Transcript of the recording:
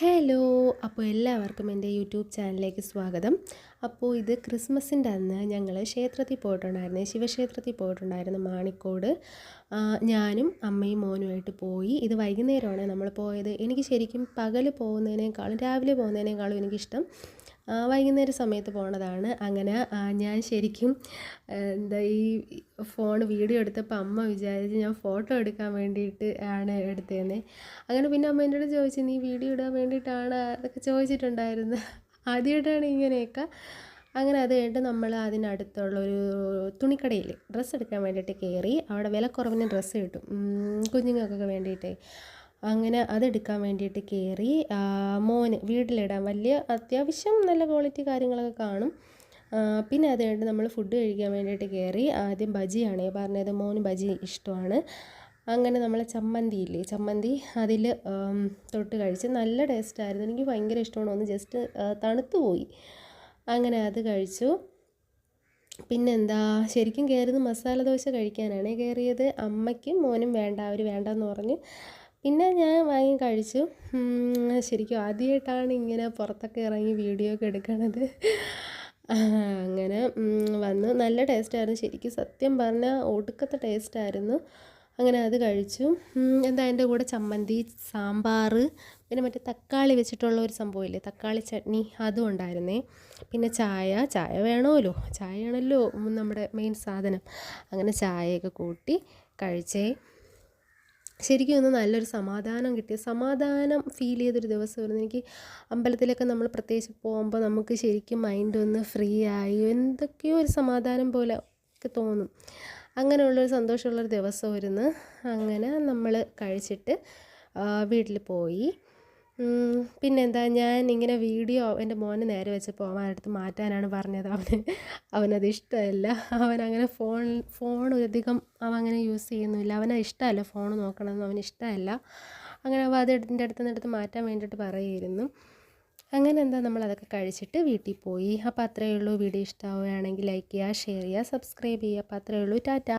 Hello അപ്പോൾ എല്ലാവർക്കും എന്റെ യൂട്യൂബ് ചാനലിലേക്ക് സ്വാഗതം. അപ്പോൾ ഇത് ക്രിസ്മസിന്റെ അന്ന് ഞങ്ങൾ ക്ഷേത്രത്തിൽ പോയിട്ടുണ്ടായിരുന്നു ശിവക്ഷേത്രത്തിൽ പോയിട്ടുണ്ടായിരുന്നു മാണിക്കോട്. ഞാനും അമ്മയും മോനുമായിട്ട് പോയി. ഇത് വൈകുന്നേരമാണ് നമ്മൾ പോയത്. എനിക്ക് ശരിക്കും പകൽ പോകുന്നതിനേക്കാളും രാവിലെ പോകുന്നതിനേക്കാളും എനിക്കിഷ്ടം വൈകുന്നേര സമയത്ത് പോണതാണ്. അങ്ങനെ ഞാൻ ശരിക്കും എന്താ ഈ ഫോൺ വീഡിയോ എടുത്തപ്പോൾ അമ്മ വിചാരിച്ച് ഞാൻ ഫോട്ടോ എടുക്കാൻ വേണ്ടിയിട്ട് ആണ് എടുത്തതെന്ന് അങ്ങനെ പിന്നെ അമ്മ എന്റെ ചോദിച്ചു നീ വീഡിയോ ഇടാൻ വേണ്ടിയിട്ടാണ്? അതൊക്കെ ചോദിച്ചിട്ടുണ്ടായിരുന്നു. ആദ്യമായിട്ടാണ് ഇങ്ങനെയൊക്കെ. അങ്ങനെ അത് കഴിഞ്ഞിട്ട് നമ്മൾ അതിനടുത്തുള്ള ഒരു തുണിക്കടയിൽ ഡ്രസ്സ് എടുക്കാൻ വേണ്ടിയിട്ട് കയറി അവിടെ വിലക്കുറവിന് ഡ്രസ്സ് കിട്ടും. കുഞ്ഞുങ്ങൾക്കൊക്കെ വേണ്ടിയിട്ടേ. അങ്ങനെ അതെടുക്കാൻ വേണ്ടിയിട്ട് കയറി മോന് വീട്ടിലിടാൻ വലിയ അത്യാവശ്യം നല്ല ക്വാളിറ്റി കാര്യങ്ങളൊക്കെ കാണും. പിന്നെ അത് കഴിഞ്ഞിട്ട് നമ്മൾ ഫുഡ് കഴിക്കാൻ വേണ്ടിയിട്ട് കയറി ആദ്യം ബജിയാണ്. പറഞ്ഞത് മോന് ബജി ഇഷ്ടമാണ്. അങ്ങനെ നമ്മൾ ചമ്മന്തി ഇല്ലേ? ചമ്മന്തി അതിൽ തൊട്ട് കഴിച്ച് നല്ല ടേസ്റ്റ് ആയിരുന്നു. എനിക്ക് ഭയങ്കര ഇഷ്ടമാണ്. ഒന്ന് ജസ്റ്റ് തണുത്തു പോയി അങ്ങനെ അത് കഴിച്ചു. പിന്നെന്താ? ശരിക്കും കയറിയത് മസാല ദോശ കഴിക്കാനാണ്. കയറിയത് അമ്മയ്ക്കും മോനും വേണ്ട അവർ വേണ്ടെന്ന് പറഞ്ഞു പിന്നെ ഞാൻ വാങ്ങി കഴിച്ചു. ശരിക്കും ആദ്യമായിട്ടാണ് ഇങ്ങനെ പുറത്തൊക്കെ ഇറങ്ങി വീഡിയോ ഒക്കെ എടുക്കണത്. അങ്ങനെ വന്നു. നല്ല ടേസ്റ്റായിരുന്നു ശരിക്കും സത്യം പറഞ്ഞാൽ ഒടുക്കത്തെ ടേസ്റ്റായിരുന്നു അങ്ങനെ അത് കഴിച്ചു. എന്താ അതിന്റെ കൂടെ ചമ്മന്തി സാമ്പാർ പിന്നെ മറ്റേ തക്കാളി വെച്ചിട്ടുള്ള ഒരു സംഭവമില്ലേ തക്കാളി ചട്നി അതും ഉണ്ടായിരുന്നേ. പിന്നെ ചായ ചായ വേണമല്ലോ. ചായയാണല്ലോ നമ്മുടെ മെയിൻ സാധനം. അങ്ങനെ ചായയൊക്കെ കൂട്ടി കഴിച്ചേ. ശരിക്കും ഒന്ന് നല്ലൊരു സമാധാനം കിട്ടിയ സമാധാനം ഫീൽ ചെയ്തൊരു ദിവസമായിരുന്നു എനിക്ക് അമ്പലത്തിലൊക്കെ നമ്മൾ പ്രത്യേകിച്ച് പോകുമ്പോൾ നമുക്ക് ശരിക്കും മൈൻഡ് ഒന്ന് ഫ്രീ ആയി എന്തൊക്കെയോ ഒരു സമാധാനം പോലെ ഒക്കെ തോന്നും. അങ്ങനെയുള്ളൊരു സന്തോഷമുള്ളൊരു ദിവസമായിരുന്നു അങ്ങനെ നമ്മൾ കഴിച്ചിട്ട് വീട്ടിൽ പോയി. പിന്നെന്താ ഞാൻ ഇങ്ങനെ വീഡിയോ എന്റെ മോനെ നേരെ വെച്ചപ്പോൾ അവൻ മാറ്റാനാണ് പറഞ്ഞത്. അവന് അവനത് ഇഷ്ടമല്ല. അവൻ അങ്ങനെ ഫോൺ ഫോൺ അധികം അവൻ അങ്ങനെ യൂസ് ചെയ്യുന്നില്ല. അവന് ഇഷ്ടമല്ല ഫോൺ നോക്കണമെന്ന് അവന് ഇഷ്ടമല്ല. അങ്ങനെ അവ അത് എന്റെ അടുത്ത് നിന്ന് മാറ്റാൻ വേണ്ടിയിട്ട് പറയുമായിരുന്നു. അങ്ങനെ എന്താ നമ്മൾ അതൊക്കെ കഴിച്ചിട്ട് വീട്ടിൽ പോയി. അപ്പോൾ അത്രയേ ഉള്ളൂ. വീഡിയോ ഇഷ്ടമാവുകയാണെങ്കിൽ ലൈക്ക് ചെയ്യുക ഷെയർ ചെയ്യുക സബ്സ്ക്രൈബ് ചെയ്യുക. അപ്പോൾ അത്രയേ ഉള്ളൂ. ടാറ്റ.